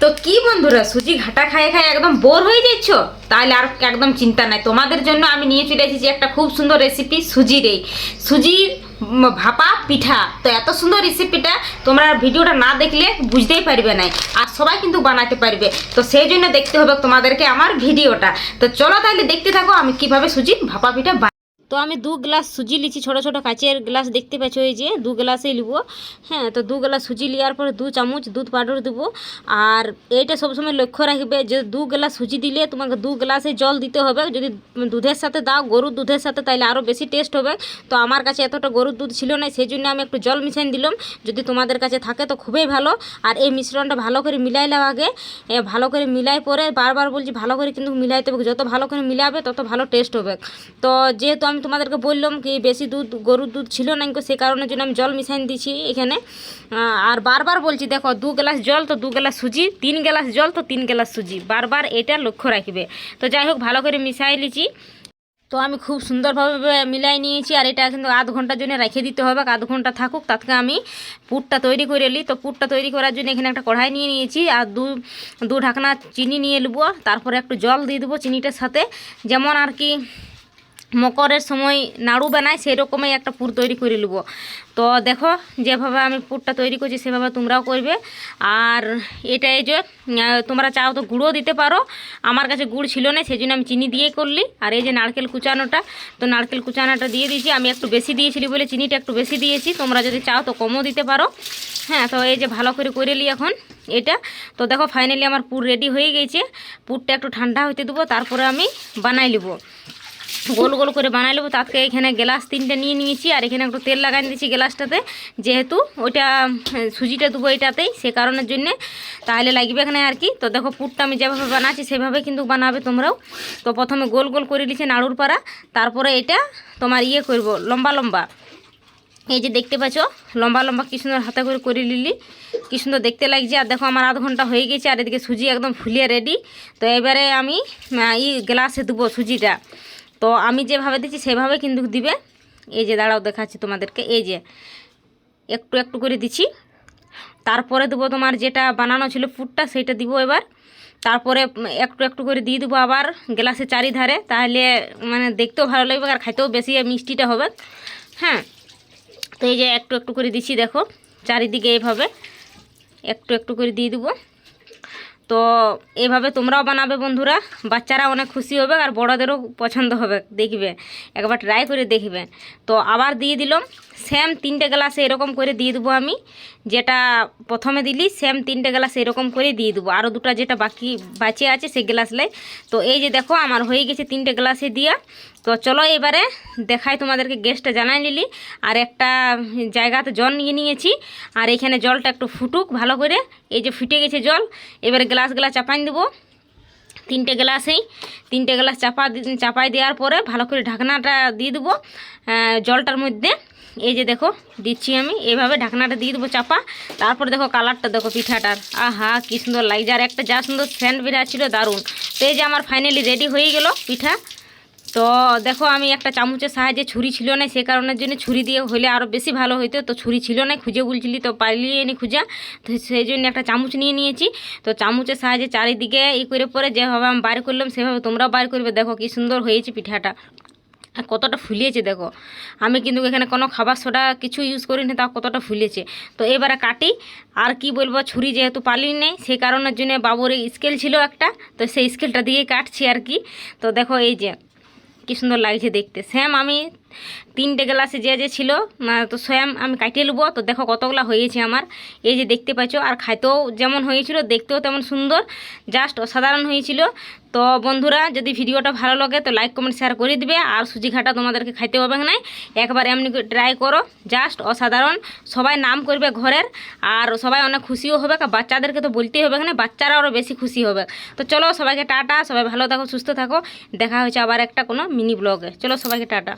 তো কি বন্ধুরা, সুজি ঘাটা খায় খায় একদম বোর হয়ে যাচ্ছ? তাহলে আর একদম চিন্তা নাই। তোমাদের জন্য আমি নিয়ে চলে এসেছি একটা খুব সুন্দর রেসিপি সুজির এই। সুজির ভাপা, পিঠা। তো এত সুন্দর রেসিপিটা তোমরা ভিডিওটা না দেখলে বুঝতেই পারবে না আর সবাই কিন্তু বানাতে পারবে। তো সেই জন্য দেখতে হবে তোমাদেরকে আমার ভিডিওটা। তো চলো তাহলে দেখতে থাকো আমি কীভাবে সুজির ভাপা, পিঠা। তো আমি দু গ্লাস সুজি লিছি ছোট ছোট কাচের গ্লাস দেখতে পাচ্ছ এই যে, দু গ্লাসেই লিব। হ্যাঁ তো দু গ্লাস সুজি নেওয়ার পরে দু চামচ দুধ পাউডার দেবো। আর এইটা সবসময় লক্ষ্য রাখবে যে, দু গ্লাস সুজি দিলে তোমাকে দু গ্লাসে জল দিতে হবে। যদি দুধের সাথে দাও, গরুর দুধের সাথে তাহলে আরও বেশি টেস্ট হবে। তো আমার কাছে এতটা গরুর দুধ ছিল না, সেই জন্য আমি একটু জল মিশাই দিলাম। যদি তোমাদের কাছে থাকে তো খুবই ভালো। আর এই মিশ্রণটা ভালো করে মিলাইলাম আগে। ভালো করে মিলাই পরে বারবার বলছি, ভালো করে কিন্তু মিলাইতে হবে। যত ভালো করে মিলাবে, তত ভালো টেস্ট হবে। তো যেহেতু আমি তোমাদেরকে বললাম কি বেশি দুধ, গরুর দুধ ছিল না সে কারণের জন্য আমি জল মিশাই দিচ্ছি এখানে। আর বারবার বলছি, দেখো, দু গ্লাস জল তো দু গ্লাস সুজি, তিন গ্লাস জল তো তিন গ্লাস সুজি। বারবার এটা লক্ষ্য রাখবে। তো যাই হোক, ভালো করে মিশাই লিছি তো আমি খুব সুন্দরভাবে মিলাই নিয়েছি, আর এটা কিন্তু আধ ঘণ্টার জন্য রেখে দিতে হবে, আধ ঘণ্টা থাকুক, তাতে আমি পুরটা তৈরি করে নিই। তো পুরটা তৈরি করার জন্য এখানে একটা কড়াই নিয়ে নিয়েছি, আর দু দু ঢাকনা চিনি নিয়ে নেব, তারপরে একটু জল দিয়ে দেবো চিনিটার সাথে। যেমন আর কি মকরের সময় নাড়ু বানাই সেই রকমই একটা পুর তৈরি করে নেব। তো দেখো, যেভাবে আমি পুরটা তৈরি করছি, সেভাবে তোমরাও করবে। আর এটা এই যে তোমরা চাও তো গুঁড়ো দিতে পারো। আমার কাছে গুড় ছিল না সেই জন্য আমি চিনি দিয়েই করলি। আর এই যে নারকেল কুচানোটা, তো নারকেল কুচানোটা দিয়ে দিয়েছি। আমি একটু বেশি দিয়েছিলি বলে চিনিটা একটু বেশি দিয়েছি। তোমরা যদি চাও তো কমও দিতে পারো। হ্যাঁ তো এই যে ভালো করে করে নিই এখন এটা। তো দেখো ফাইনালি আমার পুর রেডি হয়ে গেছে। পুরটা একটু ঠান্ডা হতে দেবো, তারপরে আমি বানাই নেব। গোল গোল করে বানাই নেব। তাকে এখানে গ্লাস তিনটে নিয়ে নিয়েছি, আর এখানে একটু তেল লাগাই দিয়েছি গ্লাসটাতে। যেহেতু ওইটা, সুজিটা দেবো এটাতেই, সে কারণের জন্যে। তাহলে লাগবে এখানে আর কি। তো দেখো, পুরটা আমি যেভাবে বানাচ্ছি, সেভাবে কিন্তু বানাবে তোমরাও। তো প্রথমে গোল গোল করে নিয়েছি নাড়ুর পাড়া। তারপরে এটা তোমার ইয়ে করব, লম্বা লম্বা। এই যে দেখতে পাচ্ছ, লম্বা লম্বা কি সুন্দর হাতে করে করে নিলি। কি সুন্দর দেখতে লাগছে। আর দেখো, আমার আধ ঘণ্টা হয়ে গেছে, আর এদিকে সুজি একদম ফুলিয়ে রেডি তো এবারে আমি ই গ্লাসে দেবো সুজিটা। তো আমি যেভাবে দিচ্ছি, সেভাবে কিন্তু দিবে। এই যে দাঁড়াও, দেখাচ্ছি তোমাদেরকে। এই যে একটু একটু করে দিচ্ছি। তারপরে দেবো তোমার যেটা বানানো ছিল ফুটটা সেইটা দিব এবার। তারপরে একটু একটু করে দিয়ে দেবো আবার গ্লাসে চারিধারে। তাহলে মানে দেখতেও ভালো লাগবে আর খাইতেও বেশি মিষ্টিটা হবে। হ্যাঁ তো এই যে একটু একটু করে দিচ্ছি, দেখো। চারিদিকে এইভাবে একটু একটু করে দিয়ে দেবো। তো এভাবে তোমরাও বানাবে বন্ধুরা। বাচ্চারা অনেক খুশি হবে আর বড়দেরও পছন্দ হবে, দেখবে। একবার ট্রাই করে দেখবে। তো আবার দিয়ে দিলাম। সেম তিনটে গ্লাসে এরকম করে দিয়ে দেবো আমি। যেটা প্রথমে দিলি সেম তিনটে গ্লাস এরকম করে দিয়ে দেবো। আরও দুটো যেটা বাকি বাঁচে আছে সেই গ্লাসলাই তো এই যে দেখো, আমার হয়ে গেছে তিনটে গ্লাসে দিয়া। তো চলো এবারে দেখাই তোমাদেরকে গ্যাসটা জানাই নিলি আর একটা জায়গাতে জল নিয়ে নিয়েছি। আর এখানে জলটা একটু ফুটুক ভালো করে। এই যে ফুটে গেছে জল, এবারে গ্লাস গ্লাস চাপাই দেবো। তিনটে গ্লাসেই তিনটে গ্লাস চাপা চাপাই দেওয়ার পরে ভালো করে ঢাকনাটা দিয়ে দেবো জলটার মধ্যে। এই যে দেখো, দিচ্ছি আমি। এভাবে ঢাকনাটা দিয়ে দেবো চাপা। তারপর দেখো কালারটা দেখো পিঠাটার। আহা, কি সুন্দর লাগছে। আর একটা যা সুন্দর স্যান্ড বিরা ছিল দারুণ। তো এই যে আমার ফাইনালি রেডি হয়ে গেল পিঠা। তো দেখো, আমি একটা চামচের সাহায্যে ছুরি ছিল না, সে কারণের জন্য ছুরি দিয়ে হলে আরও বেশি ভালো হইতো। তো ছুরি ছিল না, খুঁজে বলছিলি তো পালিয়ে নি খুঁজা। তো সেই জন্য একটা চামচ নিয়ে নিয়েছি। তো চামচের সাহায্যে চারিদিকে ই করে পরে যেভাবে আমি বার করলাম, সেভাবে তোমরাও বার করবে। দেখো কি সুন্দর হয়েছে পিঠাটা। আর কতটা ফুলিয়েছে, দেখো। আমি কিন্তু এখানে কোনো খাবার সোডা কিছু ইউজ করিনি তা কতটা ফুলেছে তো এবারে কাটি। আর কি বলব, ছুরি যেহেতু পালি নেই সেই কারণের জন্য বাবুর স্কেল ছিল একটা। তো সেই স্কেলটা দিয়ে কাটছি আর কি। তো দেখো এই যে কি সুন্দর লাগছে দেখতে। স্যাম আমি তিনটে গ্লাসে যে যে ছিল তো স্বয়ং আমি কাটিয়ে নেব তো দেখো কতগুলা হয়েছে আমার। এই যে দেখতে পাচ্ছ আর খাইতেও যেমন হয়েছিল, দেখতেও তেমন সুন্দর। জাস্ট অসাধারণ হয়েছিল। তো বন্ধুরা, যদি ভিডিওটা ভালো লাগে, তো লাইক কমেন্ট শেয়ার করে দিবে। আর সুজি ঘাটা তোমাদেরকে খাইতে হবে না। একবার এমনি ট্রাই করো। জাস্ট অসাধারণ। সবাই নাম করবে ঘরের। আর সবাই অনেক খুশিও হবে। বাচ্চাদেরকে তো বলতেই হবে না, বাচ্চারা আরও বেশি খুশি হবে। তো চলো, সবাইকে টাটা। সবাই ভালো থাকো, সুস্থ থাকো। দেখা হয়েছে আবার একটা কোনো মিনি ব্লগে চলো, সবাইকে টাটা।